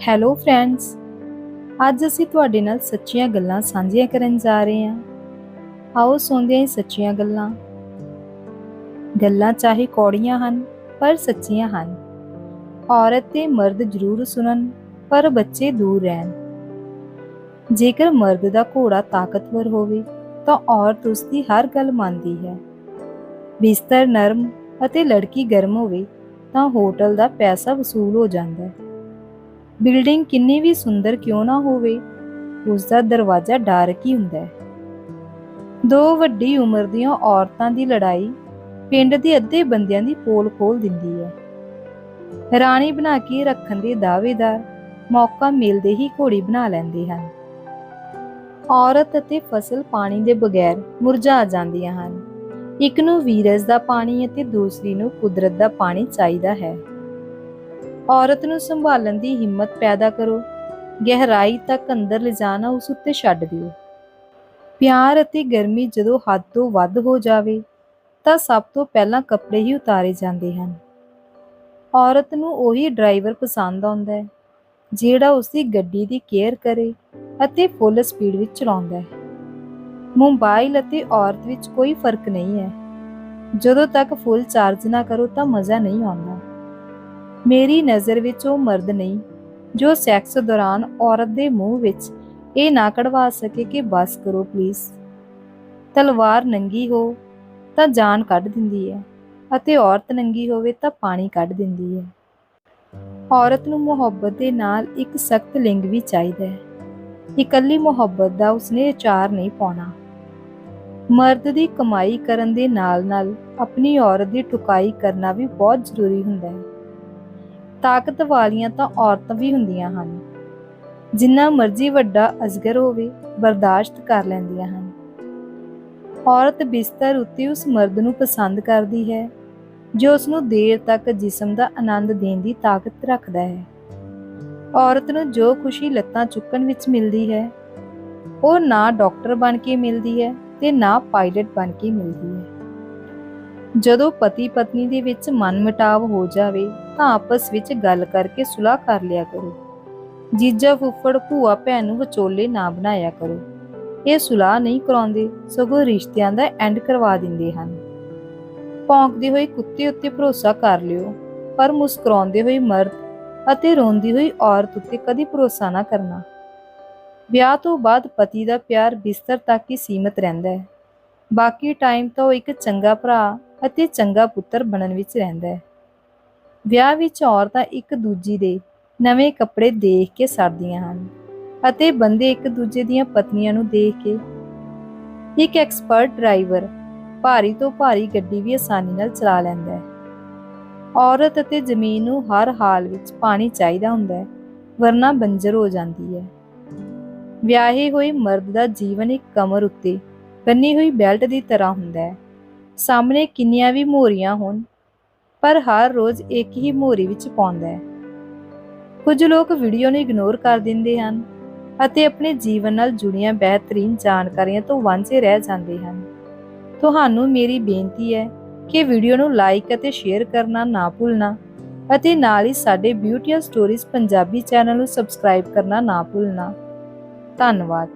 Hello friends ਅੱਜ ਅਸੀਂ ਤੁਹਾਡੇ ਨਾਲ ਸੱਚੀਆਂ ਗੱਲਾਂ ਸਾਂਝੀਆਂ ਕਰਨ ਜਾ ਰਹੇ ਹਾਂ। ਆਓ ਸੁਣਦੇ ਹਾਂ ਸੱਚੀਆਂ ਗੱਲਾਂ। ਗੱਲਾਂ ਚਾਹੇ ਕੌੜੀਆਂ ਹਨ, ਪਰ ਸੱਚੀਆਂ ਹਨ। ਔਰਤ ਤੇ ਮਰਦ ਜ਼ਰੂਰ ਸੁਣਨ, ਪਰ ਬੱਚੇ ਦੂਰ ਰਹਿਣ। ਜੇਕਰ ਮਰਦ ਦਾ ਘੋੜਾ ਤਾਕਤਵਰ ਹੋਵੇ, ਤਾਂ ਔਰਤ ਉਸ ਦੀ ਹਰ ਗੱਲ ਮੰਨਦੀ ਹੈ। ਬਿਸਤਰ ਨਰਮ ਅਤੇ ਲੜਕੀ ਗਰਮ ਹੋਵੇ, ਤਾਂ ਹੋਟਲ ਦਾ ਪੈਸਾ ਵਸੂਲ ਹੋ ਜਾਂਦਾ ਹੈ। ਬਿਲਡਿੰਗ ਕਿੰਨੀ ਵੀ ਸੁੰਦਰ ਕਿਉਂ ਨਾ ਹੋਵੇ ਉਸ ਦਾ ਦਰਵਾਜ਼ਾ ਡਾਰਕ ਹੀ ਹੁੰਦਾ ਹੈ। ਦੋ ਵੱਡੀ ਉਮਰ ਦੀਆਂ ਔਰਤਾਂ ਦੀ ਲੜਾਈ ਪਿੰਡ ਦੇ ਅੱਧੇ ਬੰਦਿਆਂ ਦੀ ਪੋਲ ਖੋਲ ਦਿੰਦੀ ਹੈ। ਰਾਣੀ ਬਣਾ ਕੇ ਰੱਖਣ ਦੇ ਦਾਅਵੇਦਾਰ ਮੌਕਾ ਮਿਲਦੇ ਹੀ ਘੋੜੀ ਬਣਾ ਲੈਂਦੇ ਹਨ। ਔਰਤ ਅਤੇ ਫਸਲ ਪਾਣੀ ਦੇ ਬਗੈਰ ਮੁਰਝਾ ਜਾਂਦੀਆਂ ਹਨ। ਇੱਕ ਨੂੰ ਵੀਰਜ ਦਾ ਪਾਣੀ ਅਤੇ ਦੂਸਰੀ ਨੂੰ ਕੁਦਰਤ ਦਾ ਪਾਣੀ ਚਾਹੀਦਾ ਹੈ। ਔਰਤ ਨੂੰ ਸੰਭਾਲਣ ਦੀ ਹਿੰਮਤ ਪੈਦਾ ਕਰੋ। ਗਹਿਰਾਈ ਤੱਕ ਅੰਦਰ ਲਿਜਾਣਾ ਉਸ ਉੱਤੇ ਛੱਡ ਦਿਓ। ਪਿਆਰ ਅਤੇ ਗਰਮੀ ਜਦੋਂ ਹੱਦ ਤੋਂ ਵੱਧ ਹੋ ਜਾਵੇ, ਤਾਂ ਸਭ ਤੋਂ ਪਹਿਲਾਂ ਕੱਪੜੇ ਹੀ ਉਤਾਰੇ ਜਾਂਦੇ ਹਨ। ਔਰਤ ਨੂੰ ਉਹੀ ਡਰਾਈਵਰ ਪਸੰਦ ਆਉਂਦਾ ਹੈ, ਜਿਹੜਾ ਉਸ ਦੀ ਗੱਡੀ ਦੀ ਕੇਅਰ ਕਰੇ ਅਤੇ ਫੁੱਲ ਸਪੀਡ ਵਿੱਚ ਚਲਾਉਂਦਾ ਹੈ। ਮੋਬਾਈਲ ਅਤੇ ਔਰਤ ਵਿੱਚ ਕੋਈ ਫ਼ਰਕ ਨਹੀਂ ਹੈ। ਜਦੋਂ ਤੱਕ ਫੁੱਲ ਚਾਰਜ ਨਾ ਕਰੋ ਤਾਂ ਮਜ਼ਾ ਨਹੀਂ ਆਉਂਦਾ। ਮੇਰੀ ਨਜ਼ਰ ਵਿੱਚ ਉਹ ਮਰਦ ਨਹੀਂ, ਜੋ ਸੈਕਸ ਦੌਰਾਨ ਔਰਤ ਦੇ ਮੂੰਹ ਵਿੱਚ ਇਹ ਨਾ ਕਢਵਾ ਸਕੇ ਕਿ ਬਸ ਕਰੋ ਪਲੀਜ਼ ਤਲਵਾਰ ਨੰਗੀ ਹੋ ਤਾਂ ਜਾਨ ਕੱਢ ਦਿੰਦੀ ਹੈ ਅਤੇ ਔਰਤ ਨੰਗੀ ਹੋਵੇ ਤਾਂ ਪਾਣੀ ਕੱਢ ਦਿੰਦੀ ਹੈ। ਔਰਤ ਨੂੰ ਮੁਹੱਬਤ ਦੇ ਨਾਲ ਇੱਕ ਸਖਤ ਲਿੰਗ ਵੀ ਚਾਹੀਦਾ ਹੈ। ਇਕੱਲੀ ਮੁਹੱਬਤ ਦਾ ਉਸਨੇ ਅਚਾਰ ਨਹੀਂ ਪਾਉਣਾ। ਮਰਦ ਦੀ ਕਮਾਈ ਕਰਨ ਦੇ ਨਾਲ-ਨਾਲ ਆਪਣੀ ਔਰਤ ਦੀ ਠੁਕਾਈ ਕਰਨਾ ਵੀ ਬਹੁਤ ਜ਼ਰੂਰੀ ਹੁੰਦਾ ਹੈ। ਤਾਕਤ ਵਾਲੀਆਂ ਤਾਂ ਔਰਤਾਂ ਵੀ ਹੁੰਦੀਆਂ ਹਨ। ਜਿੰਨਾ ਮਰਜ਼ੀ ਵੱਡਾ ਅਜਗਰ ਹੋਵੇ, ਬਰਦਾਸ਼ਤ ਕਰ ਲੈਂਦੀਆਂ ਹਨ। ਔਰਤ ਬਿਸਤਰ ਉੱਤੇ ਉਸ ਮਰਦ ਨੂੰ ਪਸੰਦ ਕਰਦੀ ਹੈ, ਜੋ ਉਸ ਨੂੰ ਦੇਰ ਤੱਕ ਜਿਸਮ ਦਾ ਆਨੰਦ ਦੇਣ ਦੀ ਤਾਕਤ ਰੱਖਦਾ ਹੈ। ਔਰਤ ਨੂੰ ਜੋ ਖੁਸ਼ੀ ਲੱਤਾਂ ਚੁੱਕਣ ਵਿੱਚ ਮਿਲਦੀ ਹੈ, ਉਹ ਨਾ ਡਾਕਟਰ ਬਣ ਕੇ ਮਿਲਦੀ ਹੈ ਤੇ ਨਾ ਪਾਇਲਟ ਬਣ ਕੇ ਮਿਲਦੀ ਹੈ। ਜਦੋਂ ਪਤੀ ਪਤਨੀ ਦੇ ਵਿੱਚ ਮਨਮਟਾਵ ਹੋ ਜਾਵੇ, ਤਾਂ ਆਪਸ ਵਿੱਚ ਗੱਲ ਕਰਕੇ ਸੁਲਾਹ ਕਰ ਲਿਆ ਕਰੋ। ਜੀਜਾ ਫੁੱਫੜ ਭੂਆ ਭੈਣ ਨੂੰ ਵਿਚੋਲੇ ਨਾ ਬਣਾਇਆ ਕਰੋ। ਇਹ ਸੁਲਾਹ ਨਹੀਂ ਕਰਾਉਂਦੇ, ਸਗੋਂ ਰਿਸ਼ਤਿਆਂ ਦਾ ਐਂਡ ਕਰਵਾ ਦਿੰਦੇ ਹਨ। ਭੌਂਕਦੇ ਹੋਏ ਕੁੱਤੇ ਉੱਤੇ ਭਰੋਸਾ ਕਰ ਲਿਓ, ਪਰ ਮੁਸਕਰਾਉਂਦੇ ਹੋਏ ਮਰਦ ਅਤੇ ਰੋਂਦੀ ਹੋਈ ਔਰਤ ਉੱਤੇ ਕਦੀ ਭਰੋਸਾ ਨਾ ਕਰਨਾ। ਵਿਆਹ ਤੋਂ ਬਾਅਦ ਪਤੀ ਦਾ ਪਿਆਰ ਬਿਸਤਰ ਤੱਕ ਹੀ ਸੀਮਤ ਰਹਿੰਦਾ ਹੈ। ਬਾਕੀ ਟਾਈਮ ਤਾਂ ਉਹ ਇੱਕ ਚੰਗਾ ਭਰਾ ਅਤੇ ਚੰਗਾ ਪੁੱਤਰ ਬਣਨ ਵਿੱਚ ਰਹਿੰਦਾ ਹੈ। ਵਿਆਹ ਵਿੱਚ ਔਰਤਾਂ ਇੱਕ ਦੂਜੀ ਦੇ ਨਵੇਂ ਕੱਪੜੇ ਦੇਖ ਕੇ ਸਰਦੀਆਂ ਹਨ ਅਤੇ ਬੰਦੇ ਇੱਕ ਦੂਜੇ ਦੀਆਂ ਪਤਨੀਆਂ ਨੂੰ ਦੇਖ ਕੇ। ਇੱਕ ਐਕਸਪਰਟ ਡਰਾਈਵਰ ਭਾਰੀ ਤੋਂ ਭਾਰੀ ਗੱਡੀ ਵੀ ਆਸਾਨੀ ਨਾਲ ਚਲਾ ਲੈਂਦਾ ਹੈ। ਔਰਤ ਅਤੇ ਜ਼ਮੀਨ ਨੂੰ ਹਰ ਹਾਲ ਵਿੱਚ ਪਾਣੀ ਚਾਹੀਦਾ ਹੁੰਦਾ ਹੈ, ਵਰਨਾ ਬੰਜਰ ਹੋ ਜਾਂਦੀ ਹੈ। ਵਿਆਹੇ ਹੋਏ ਮਰਦ ਦਾ ਜੀਵਨ ਇੱਕ ਕਮਰ ਉੱਤੇ ਬੰਨੀ ਹੋਈ ਬੈਲਟ ਦੀ ਤਰ੍ਹਾਂ ਹੁੰਦਾ ਹੈ। ਸਾਹਮਣੇ ਕਿੰਨੀਆਂ ਵੀ ਮੋਰੀਆਂ ਹੋਣ, ਪਰ ਹਰ ਰੋਜ਼ ਇੱਕ ਹੀ ਮੋਰੀ ਵਿੱਚ ਪਾਉਂਦਾ ਹੈ। ਕੁਝ ਲੋਕ ਵੀਡੀਓ ਨੂੰ ਇਗਨੋਰ ਕਰ ਦਿੰਦੇ ਹਨ ਅਤੇ ਆਪਣੇ ਜੀਵਨ ਨਾਲ ਜੁੜੀਆਂ ਬਿਹਤਰੀਨ ਜਾਣਕਾਰੀਆਂ ਤੋਂ ਵਾਂਝੇ ਰਹਿ ਜਾਂਦੇ ਹਨ। ਤੁਹਾਨੂੰ ਮੇਰੀ ਬੇਨਤੀ ਹੈ ਕਿ ਵੀਡੀਓ ਨੂੰ ਲਾਈਕ ਅਤੇ ਸ਼ੇਅਰ ਕਰਨਾ ਨਾ ਭੁੱਲਣਾ ਅਤੇ ਨਾਲ ਹੀ ਸਾਡੇ ਬਿਊਟੀ ਸਟੋਰੀਜ਼ ਪੰਜਾਬੀ ਚੈਨਲ ਨੂੰ ਸਬਸਕ੍ਰਾਈਬ ਕਰਨਾ ਨਾ ਭੁੱਲਣਾ। ਧੰਨਵਾਦ।